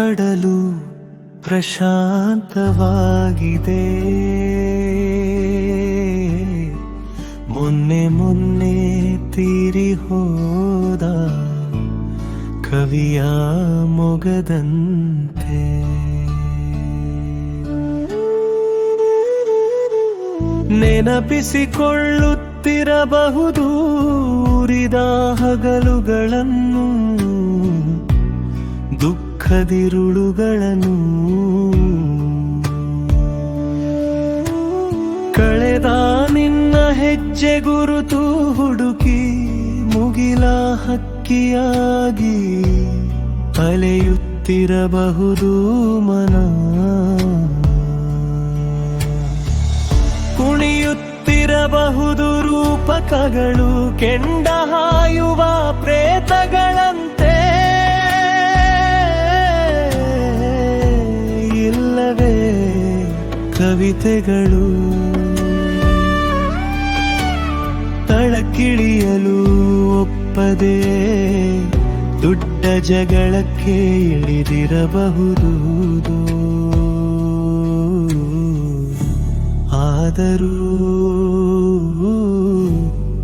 ಕಡಲು ಪ್ರಶಾಂತವಾಗಿದೆ. ಮೊನ್ನೆ ಮೊನ್ನೆ ತೀರಿ ಹೋದ ಕವಿಯ ಮೊಗದಂತೆ. ನೆನಪಿಸಿಕೊಳ್ಳುತ್ತಿರಬಹುದು ಉರಿದ ಹಗಲುಗಳನ್ನು. ದುಃಖದಿರುಳುಗಳನ್ನು ಕಳೆದ ನಿನ್ನ ಹೆಜ್ಜೆ ಗುರುತು ಹುಡುಕಿ ಮುಗಿಲ ಹಕ್ಕಿಯಾಗಿ ಅಲೆಯುತ್ತಿರಬಹುದು ಮನ. ಕುಣಿಯುತ್ತಿರಬಹುದು ರೂಪಕಗಳು ಕೆಂಡ ಹಾಯುವ ಪ್ರೇತಗಳಂತೆ. ಕವಿತೆಗಳು ತಳಕಿಳಿಯಲು ಒಪ್ಪದೆ ದೊಡ್ಡ ಜಗಳಕ್ಕೆ ಇಳಿದಿರಬಹುದು. ಆದರೂ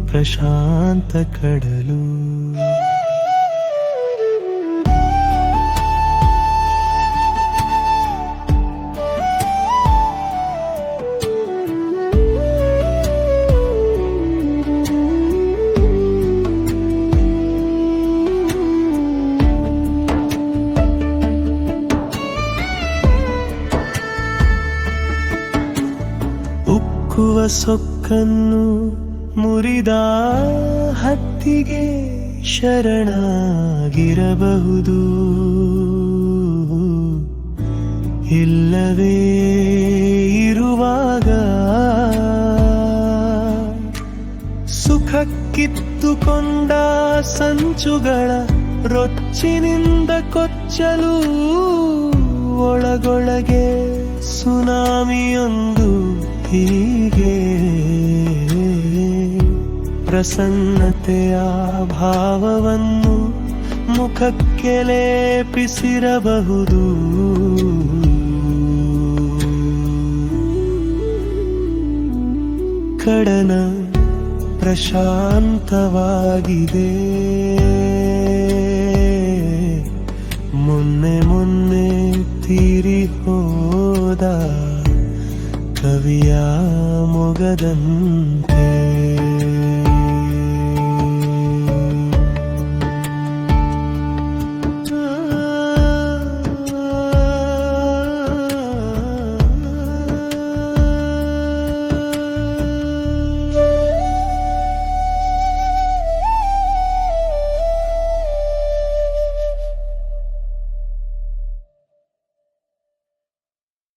ಪ್ರಶಾಂತ ಕಡಲು ಉಕ್ಕುವ ಸೊಕ್ಕನ್ನು ಮುರಿದ ಹತ್ತಿಗೆ ಶರಣಾಗಿರಬಹುದು. ಇಲ್ಲವೇ ಇರುವಾಗ ಸುಖಕ್ಕಿತ್ತುಕೊಂಡ ಸಂಚುಗಳ ರೊಚ್ಚಿನಿಂದ ಕೊಚ್ಚಲು ಒಳಗೊಳಗೆ ಸುನಾಮಿಯೊಂದು ಹೀಗೆ ಪ್ರಸನ್ನತೆಯ ಭಾವವನ್ನು ಮುಖಕ್ಕೆ ಲೇಪಿಸಿರಬಹುದು. ಕಡನ ಪ್ರಶಾಂತವಾಗಿದೆ. ಮೊನ್ನೆ ಮೊನ್ನೆ ತೀರಿ ಕವಿಯ ಮೊಗದಂತೆ